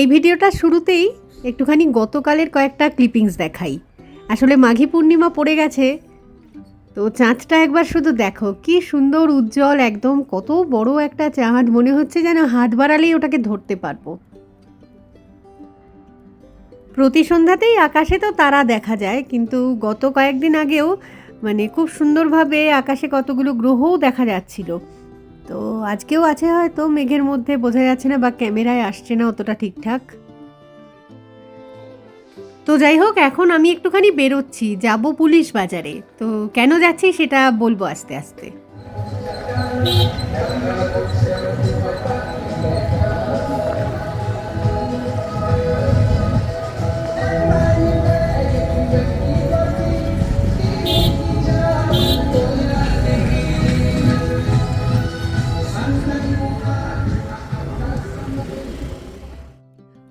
এই ভিডিওটা শুরুতেই একটুখানি গতকালের কয়েকটা ক্লিপিংস দেখাই। আসলে মাঘী পূর্ণিমা পড়ে গেছে, তো চাঁদটা একবার শুধু দেখো। কি সুন্দর, উজ্জ্বল, একদম কত বড় একটা চাঁদ। মনে হচ্ছে যেন হাত বাড়ালেই ওটাকে ধরতে পারব। প্রতি সন্ধ্যাতেই আকাশে তো তারা দেখা যায়, কিন্তু গত কয়েকদিন আগেও মানে খুব সুন্দরভাবে আকাশে কতগুলো গ্রহও দেখা যাচ্ছিল। তো আজকেও আছে হয়তো, মেঘের মধ্যে বোঝা যাচ্ছে না বা ক্যামেরায় আসছে না অতটা ঠিকঠাক। তো যাই হোক, এখন আমি একটুখানি বেরোচ্ছি, যাব পুলিশ বাজারে। তো কেন যাচ্ছি সেটা বলব আস্তে আস্তে।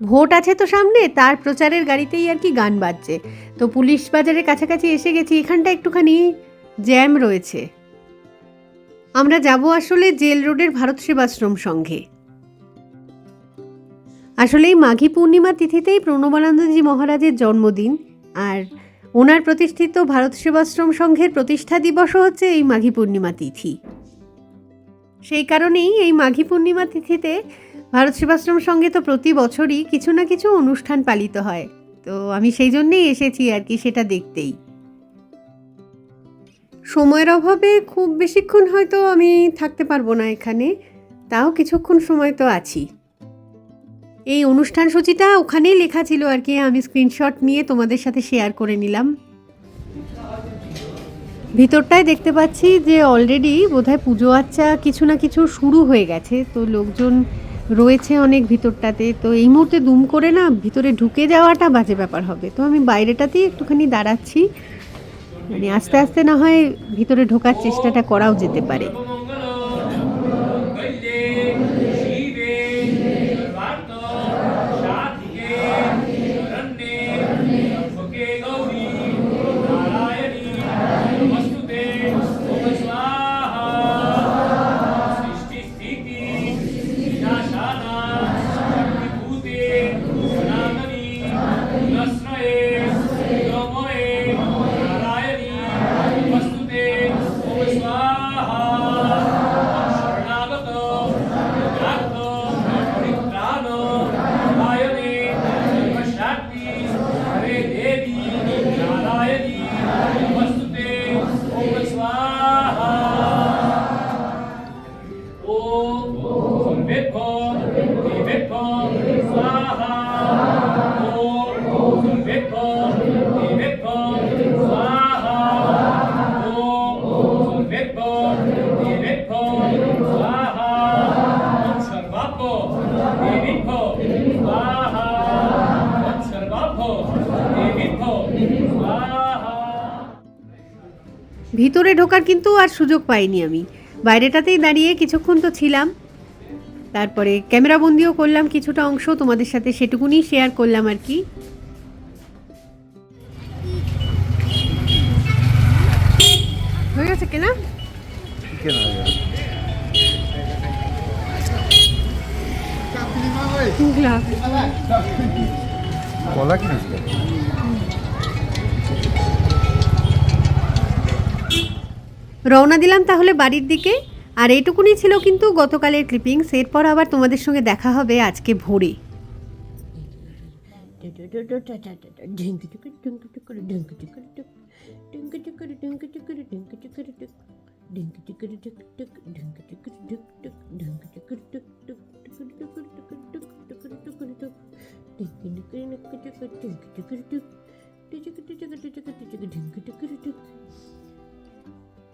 ভোট আছে তো সামনে, তার প্রচারের গাড়িতেই আর কি গান বাজছে। তো পুলিশ বাজারের কাছাকাছি এসে গেছি এখানটা একটুখানি জ্যাম রয়েছে। আমরা যাব আসলে জেল রোডের ভারত সেবাশ্রম সংঘে আসলে এই মাঘী পূর্ণিমা তিথিতেই প্রণবানন্দজি মহারাজের জন্মদিন, আর ওনার প্রতিষ্ঠিত ভারত সেবাশ্রম সংঘের প্রতিষ্ঠা দিবসও হচ্ছে এই মাঘী পূর্ণিমা তিথি। সেই কারণেই এই মাঘী পূর্ণিমা তিথিতে ভারত সেবাশ্রম সঙ্গে তো প্রতি বছরই কিছু না কিছু অনুষ্ঠান পালিত হয়। তো আমি সেই জন্যেই এসেছি আর কি সেটা দেখতেই। সময়ের অভাবে খুব বেশিক্ষণ হয়তো আমি থাকতে পারব না এখানে, তাও কিছুক্ষণ সময় তো আছি। এই অনুষ্ঠান সূচিটা ওখানেই লেখা ছিল আর কি, আমি স্ক্রিনশট নিয়ে তোমাদের সাথে শেয়ার করে নিলাম। ভিতরটায় দেখতে পাচ্ছি যে অলরেডি বোধহয় পুজো আচ্চা কিছু না কিছু শুরু হয়ে গেছে। তো লোকজন রয়েছে অনেক ভিতরটাতে। তো এই মুহূর্তে দুম করে না ভিতরে ঢুকে যাওয়াটা বাজে ব্যাপার হবে। তো আমি বাইরেটাতেই একটুখানি দাঁড়াচ্ছি। মানে আস্তে আস্তে না হয় ভিতরে ঢোকার চেষ্টাটা করাও যেতে পারে। ভিতরে ঢোকার কিন্তু আর সুযোগ পাইনি আমি। বাইরেটাতেই দাঁড়িয়ে কিছুক্ষণ তো ছিলাম। তারপরে ক্যামেরাবন্দিও করলাম কিছুটা অংশ তোমাদের সাথে সেটুকুনি শেয়ার করলাম আর কি। হয়ে গেছে কেনা। কলা কিনেছিল? রওনা দিলাম তাহলে বাড়ির দিকে আর এইটুকুনি ছিল কিন্তু গতকালের ক্লিপিংস এরপর আবার তোমাদের সঙ্গে দেখা হবে আজকে ভোরে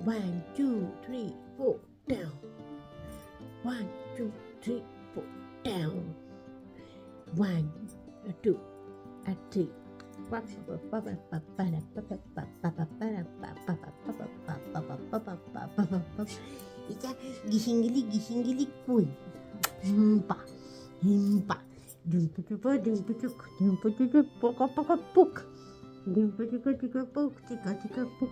One, two, three, four, down. One, two, three, four, down. One, two, three. Ica pa gisinggilik kui. Himpa, pa Dumpucupa pa dumpucucuk pa pokok puk. Dumpucupa pa puk pa tiga puk.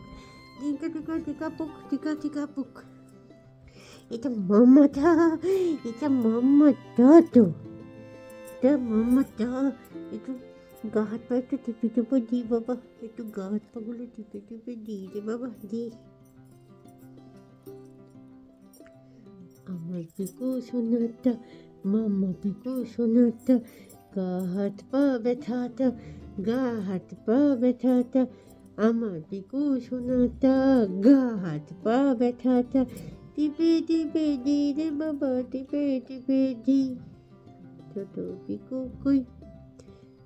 টিকা টিকা টিকা পুক টিকা টিকা পুক এটা মমতা এটা মমতা তো এটা মমতা একটু গা হাত পা একটু টিপে টিপে দিই বাবা একটু গা হাত পাগুলো টিপে টিপে দিই রে বাবা দিই আমার পিকু সোনাটা মাম্মা পিকু সোনাটা গা হাত পা ব্যথাটা গা হাত পা ব্যথাটা আমার পিকু সোনাটা গা হাত পা ব্যথাটা টিপে টিপে দি রে বাবা টিপে টিপে দি ছোট পিকু কই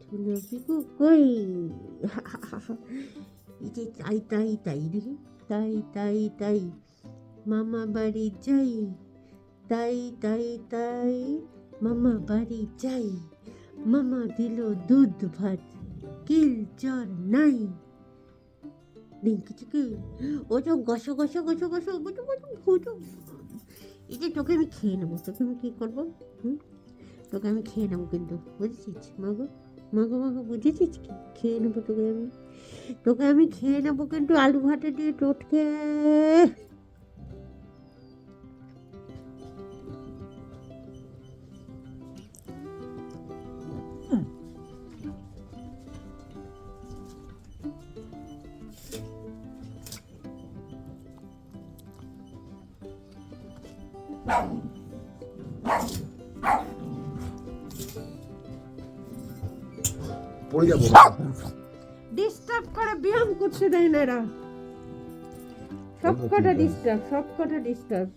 ছোট পিকু কই এই যে তাই তাই তাই রে তাই তাই তাই মামা বাড়ি যাই তাই তাই তাই মামা বাড়ি যাই মামা দিল দুধ ভাত কিল চর নাই ডিঙ্কি চিকি ও তো গসো গসো গসো গসো গসো গসো গসো এই যে তোকে আমি খেয়ে নেব, তোকে আমি কী করব? হুম? তোকে আমি খেয়ে নেব কিন্তু, বুঝেছিস? মাগো মাগো মাগো, বুঝেছিস কি? খেয়ে নেব তোকে আমি। তোকে আমি খেয়ে নেব কিন্তু আলু ভাতে দিয়ে টোটকে। পড়ে যাব। ডিস্টার্ব করে ব্যায়াম করতে দেয় না এরা। সব কটা ডিস্টার্ব সব কটা ডিস্টার্ব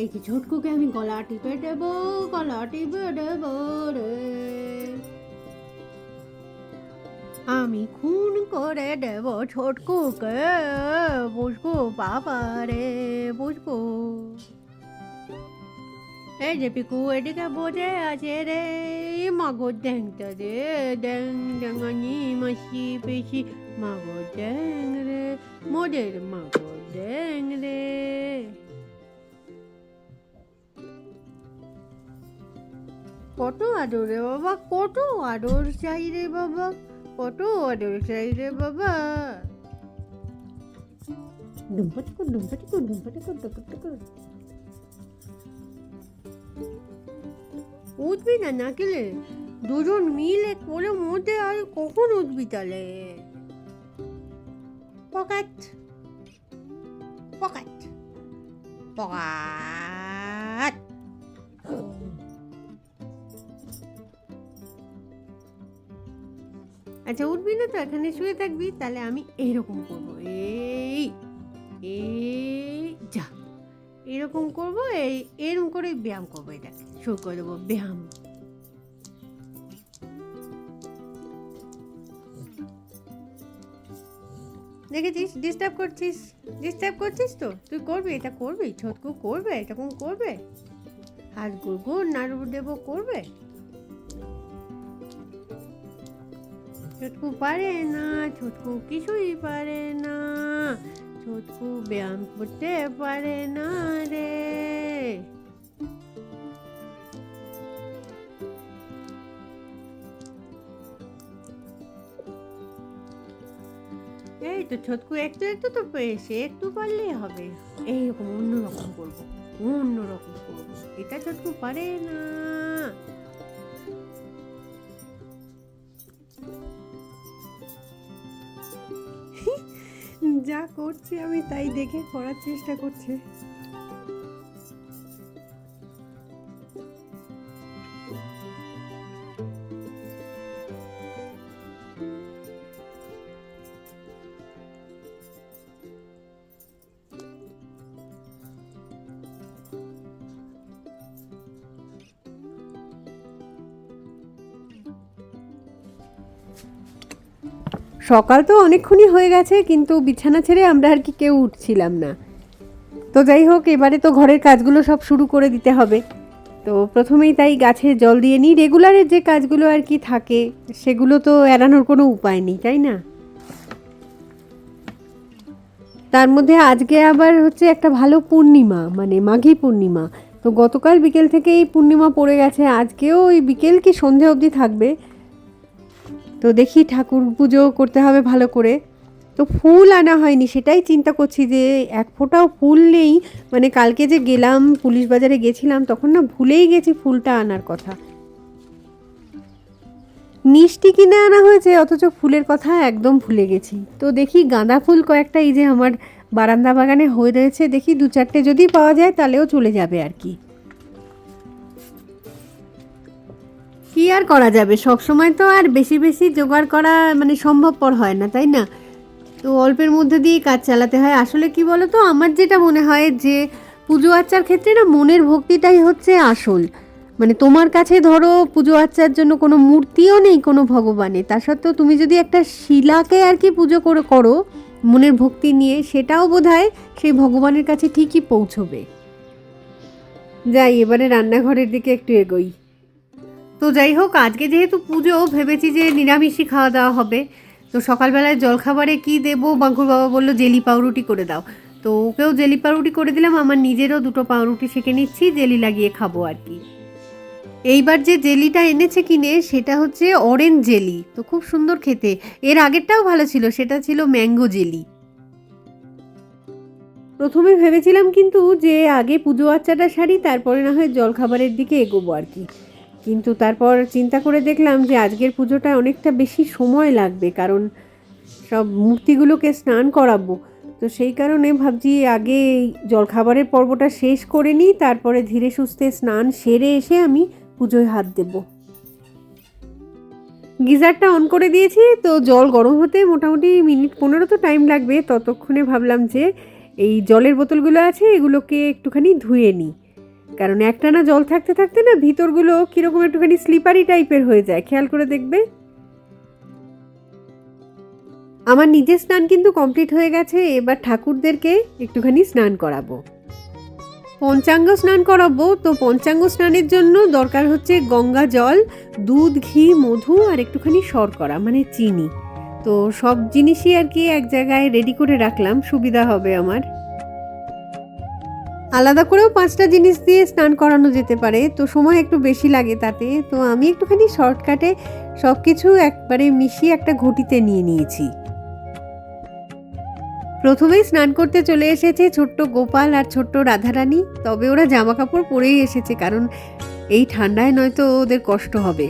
এই যে ছোটকুকে আমি গলা টিপে দেব গলা টিপে দেব রে। আমি খুন করে দেব ছোটকুকে। বুঝব বাবা রে, বুঝব। এই যে পিকু, এদিকে বোঝে আছে রে। মাগো ড্যাংটা রে ড্যাং ড্যাঙানি মাসি পেশি। মাগো ড্যাং রে, মোদের মাগো ড্যাং রে। কত আদর রে বাবা, কত আদর চাই রে বাবা। কত চাই রে বাবা। ডুম্পাটিকু ডুম্পাটিকু ডুম্পাটিকু ডুম্পাটিকু উঠবি না নাকিলে? দুজন মিলে কোলে মধ্যে আর কখন উঠবি তাহলে পকেট পকেট পকেট। আচ্ছা উঠবি না তো, এখানে শুয়ে থাকবি, তাহলে আমি এইরকম করব। এই এই, যা, এরকম করব, এই এরকম করে ব্যায়াম করব এটাকে শুরু করে দেবো, ব্যায়াম। দেখেছিস ডিস্টার্ব করছিস ডিস্টার্ব করছিস তো? তুই করবি, এটা করবি, ছোটকু করবে এরকম করবে? হাত গুড় গুড়, নাড়ু দেবো, করবে? ছোটকু পারে না ছোটকু কিছুই পারে না ছোটকু ব্যায়াম করতে পারে না রে এই তো ছোটকু একটু একটু তো পেয়েছে একটু পারলেই হবে। এইরকম অন্যরকম করব অন্যরকম করব। এটা ছোটকু পারে না। যা করছি আমি তাই দেখে করার চেষ্টা করছে। সকাল তো অনেকক্ষণই হয়ে গেছে, কিন্তু বিছানা ছেড়ে আমরা আর কি কেউ উঠছিলাম না। তো যাই হোক, এবারে তো ঘরের কাজগুলো সব শুরু করে দিতে হবে। তো প্রথমেই তাই গাছে জল দিয়ে নিই। রেগুলারের যে কাজগুলো আর কি থাকে, সেগুলো তো এড়ানোর কোনো উপায় নেই, তাই না? তার মধ্যে আজকে আবার হচ্ছে একটা ভালো পূর্ণিমা মানে মাঘী পূর্ণিমা। তো গতকাল বিকেল থেকে এই পূর্ণিমা পড়ে গেছে। আজকেও ওই বিকেল কি সন্ধে অবধি থাকবে? তো দেখি ঠাকুর পুজো করতে হবে ভালো করে। তো ফুল আনা হয়নি, সেটাই চিন্তা করছি যে এক ফোঁটাও ফুল নেই। মানে কালকে যে গেলাম, পুলিশ বাজারে গেছিলাম, তখন না ভুলেই গেছি ফুলটা আনার কথা। মিষ্টি কিনে আনা হয়েছে, অথচ ফুলের কথা একদম ভুলে গেছি। তো দেখি গাঁদা ফুল কয়েকটা এই যে আমার বারান্দা বাগানে হয়ে রয়েছে, দেখি দু চারটে যদি পাওয়া যায়, তাহলেও চলে যাবে আর কি। কি আর করা যাবে? সব সময় তো আর বেশি বেশি জোগাড় করা মানে সম্ভবপর হয় না, তাই না? তো অল্পের মধ্যে দিয়ে কাজ চালাতে হয়। আসলে কি বলো তো আমার যেটা মনে হয় যে, পুজো আর্চার ক্ষেত্রে না মনের ভক্তিটাই হচ্ছে আসল। মানে তোমার কাছে ধরো পুজো আর্চার জন্য কোনো মূর্তিও নেই কোনো ভগবানের। তা সত্ত্বেও তুমি যদি একটা শিলাকে আর কি পুজো করে করো, মনের ভক্তি নিয়ে, সেটাও বোধ সেই ভগবানের কাছে ঠিকই পৌঁছবে। যাই, এবারে রান্নাঘরের দিকে একটু এগোই। তো যাই হোক, আজকে যেহেতু পুজো, ভেবেছি যে নিরামিষই খাওয়া দাওয়া হবে। তো সকালবেলায় জলখাবারে কি দেবো? বাঙ্কুর বাবা বলল, জেলি পাউরুটি করে দাও। তো ওকেও জেলি পাউরুটি করে দিলাম, আমার নিজেরও দুটো পাউরুটি সেঁকে নিচ্ছি, জেলি লাগিয়ে খাব আর কি। এইবার যে জেলিটা এনেছে কিনে, সেটা হচ্ছে অরেঞ্জ জেলি। তো খুব সুন্দর খেতে। এর আগেরটাও ভালো ছিল, সেটা ছিল ম্যাঙ্গো জেলি। প্রথমে ভেবেছিলাম কিন্তু যে আগে পুজো আচ্চাটা সারি, তারপরে না হয় জলখাবারের দিকে এগোবো আর কি। কিন্তু তারপর চিন্তা করে দেখলাম যে আজকের পুজোটা অনেকটা বেশি সময় লাগবে, কারণ সব মূর্তিগুলোকে স্নান করাবো। তো সেই কারণে ভাবছি আগে জলখাবারের পর্বটা শেষ করে নিই, তারপরে ধীরে সুস্থে স্নান সেরে এসে আমি পুজোয় হাত দেব। গিজারটা অন করে দিয়েছি, তো জল গরম হতে মোটামুটি মিনিট পনেরো তো টাইম লাগবে। ততক্ষণে ভাবলাম যে এই জলের বোতলগুলো আছে, এগুলোকে একটুখানি ধুয়ে নিই। কারণ একটানা জল থাকতে থাকতে না ভিতরগুলো কীরকম একটুখানি স্লিপারি টাইপের হয়ে যায়। খেয়াল করে দেখবে। আমার নিজের স্নান কিন্তু কমপ্লিট হয়ে গেছে, এবার ঠাকুরদেরকে একটুখানি স্নান করাবো। পঞ্চাঙ্গ স্নান করাবো, তো পঞ্চাঙ্গ স্নানের জন্য দরকার হচ্ছে গঙ্গা জল, দুধ, ঘি, মধু আর একটুখানি শর্করা মানে চিনি। তো সব জিনিসই আর কি এক জায়গায় রেডি করে রাখলাম, সুবিধা হবে আমার। আলাদা করেও পাঁচটা জিনিস দিয়ে স্নান করানো যেতে পারে। তো সময় একটু বেশি লাগে তাতে। তো আমি একটুখানি শর্টকাটে সব কিছু একবারে মিশিয়ে একটা ঘটিতে নিয়ে নিয়েছি। প্রথমেই স্নান করতে চলে এসেছে ছোট্ট গোপাল আর ছোট্ট রাধারানী। তবে ওরা জামা কাপড় পরেই এসেছে, কারণ এই ঠান্ডায় নয়তো ওদের কষ্ট হবে।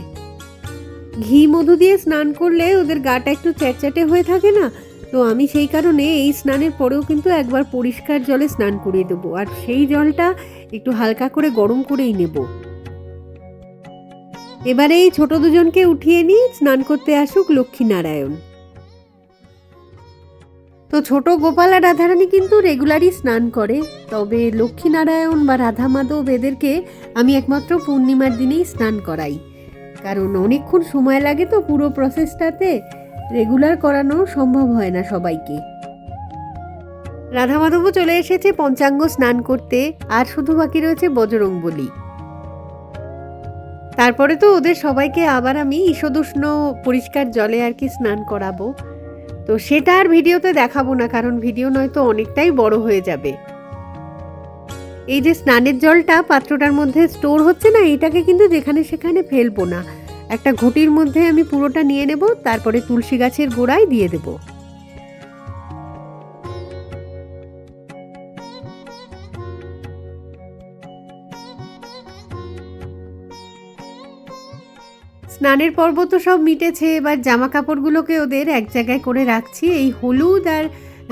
ঘি মধু দিয়ে স্নান করলে ওদের গাটা একটু চ্যাটচ্যাটে হয়ে থাকে না? তো আমি সেই কারণে এই স্নানের পরেও কিন্তু একবার পরিষ্কার জলে স্নান করিয়ে দেবো। আর সেই জলটা একটু হালকা করে গরম করেই নেব। এবারে এই ছোট দুজনকে উঠিয়ে নিই, স্নান করতে আসুক লক্ষ্মীনারায়ণ। তো ছোট গোপাল আর রাধারানী কিন্তু রেগুলারই স্নান করে, তবে লক্ষ্মীনারায়ণ বা রাধা মাধব এদেরকে আমি একমাত্র পূর্ণিমার দিনেই স্নান করাই। কারণ অনেকক্ষণ সময় লাগে তো পুরো প্রসেসটাতে রেগুলার করানো সম্ভব হয় না সবাইকে। রাধা মাধবও চলে এসেছে পঞ্চাঙ্গ স্নান করতে, আর শুধু বাকি রয়েছে বজরং বলি তারপরে তো ওদের সবাইকে আবার আমি ঈশদুষ্ণ পরিষ্কার জলে আর কি স্নান করাবো। তো সেটা আর ভিডিওতে দেখাবো না, কারণ ভিডিও নয়তো অনেকটাই বড় হয়ে যাবে। এই যে স্নানের জলটা পাত্রটার মধ্যে স্টোর হচ্ছে না, এটাকে কিন্তু যেখানে সেখানে ফেলব না। একটা ঘটির মধ্যে আমি পুরোটা নিয়ে নেব, তারপরে তুলসী গাছের গোড়ায় দিয়ে দেব। স্নানের পর্ব তো সব মিটেছে, এবার জামা কাপড়গুলোকে ওদের এক জায়গায় করে রাখছি। এই হলুদ আর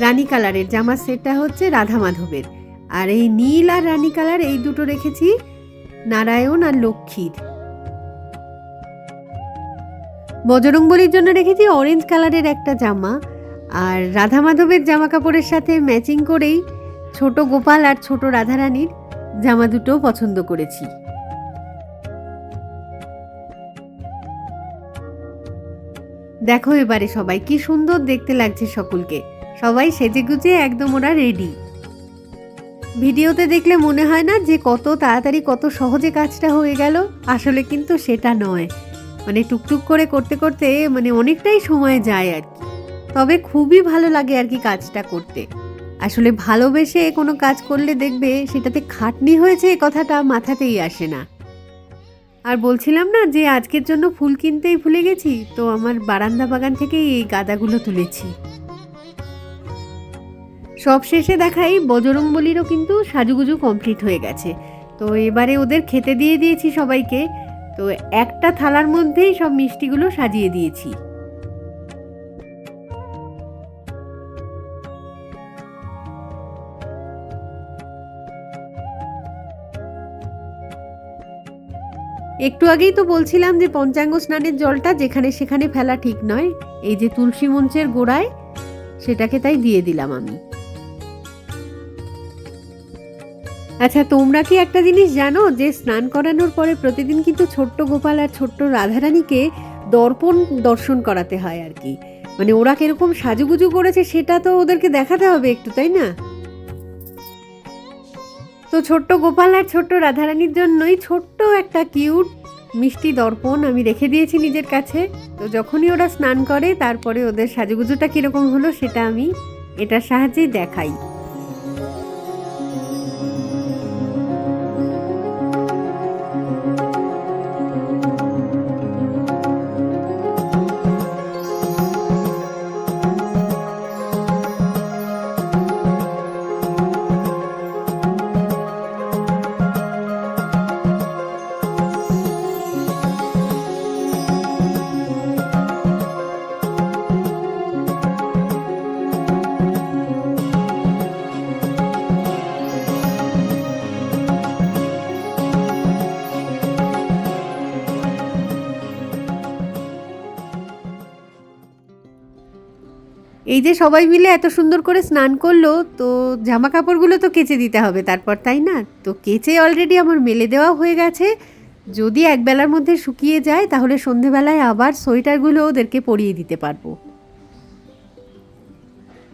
রানী কালারের জামা সেটটা হচ্ছে রাধা মাধবের। আর এই নীল আর রানী কালার এই দুটো রেখেছি, নারায়ণ আর লক্ষ্মীর। বজরংবলির জন্য রেখেছি অরেঞ্জ কালারের একটা জামা আর রাধা মাধবের জামা কাপড়ের সাথে ম্যাচিং করেই ছোট গোপাল আর ছোট রাধারানীর জামা দুটো পছন্দ করেছি। দেখো এবারে সবাই, কি সুন্দর দেখতে লাগছে সকলকে। সবাই সেজে গুজে একদম ওরা রেডি ভিডিওতে দেখলে মনে হয় না যে কত তাড়াতাড়ি কত সহজে কাজটা হয়ে গেল? আসলে কিন্তু সেটা নয়। মানে টুকটুক করে করতে করতে মানে অনেকটাই সময় যায় আর কি। তবে খুবই ভালো লাগে আর কি কাজটা করতে। আসলে ভালোবেসে কোনো কাজ করলে দেখবে সেটাতে খাটনি হয়েছে এ কথাটা মাথাতেই আসে না। আর বলছিলাম না যে আজকের জন্য ফুল কিনতেই ভুলে গেছি, তো আমার বারান্দা বাগান থেকেই এই গাদাগুলো তুলেছি। সব শেষে দেখাই বজরংবলিরও কিন্তু সাজুগুজু কমপ্লিট হয়ে গেছে। তো এবারে ওদের খেতে দিয়ে দিয়েছি সবাইকে। তো একটা থালার মধ্যেই সব মিষ্টিগুলো সাজিয়ে দিয়েছি। একটু আগেই তো বলছিলাম যে পঞ্চাঙ্গ স্নানের জলটা যেখানে সেখানে ফেলা ঠিক নয়, এই যে তুলসী মঞ্চের গোড়ায়, সেটাকে তাই দিয়ে দিলাম আমি। আচ্ছা তোমরা কি একটা জিনিস জানো যে স্নান করানোর পরে প্রতিদিন কিন্তু ছোট্ট গোপাল আর ছোট্ট রাধারানীকে দর্পণ, দর্শন করাতে হয় আর কি? মানে ওরা কীরকম সাজুগুজু করেছে সেটা তো ওদেরকে দেখাতে হবে একটু, তাই না? তো ছোট্ট গোপাল আর ছোট্ট রাধারানীর জন্যই ছোট্ট একটা কিউট মিষ্টি দর্পণ আমি রেখে দিয়েছি নিজের কাছে। তো যখনই ওরা স্নান করে, তারপরে ওদের সাজুগুজুটা কীরকম হলো সেটা আমি এটার সাহায্যেই দেখাই। এই যে সবাই মিলে এত সুন্দর করে স্নান করল, তো জামা কাপড়গুলো তো কেচে দিতে হবে, তারপর তাই না? তো কেচে অলরেডি আমার মেলে দেওয়া হয়ে গেছে। যদি একবেলার মধ্যে শুকিয়ে যায়, তাহলে সন্ধেবেলায় আবার সোয়েটারগুলো ওদেরকে পরিয়ে দিতে পারব।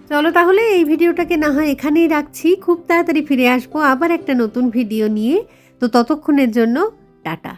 চলো তাহলে এই ভিডিওটাকে না হয় এখানেই রাখছি। খুব তাড়াতাড়ি ফিরে আসব আবার একটা নতুন ভিডিও নিয়ে। তো ততক্ষণের জন্য, টাটা।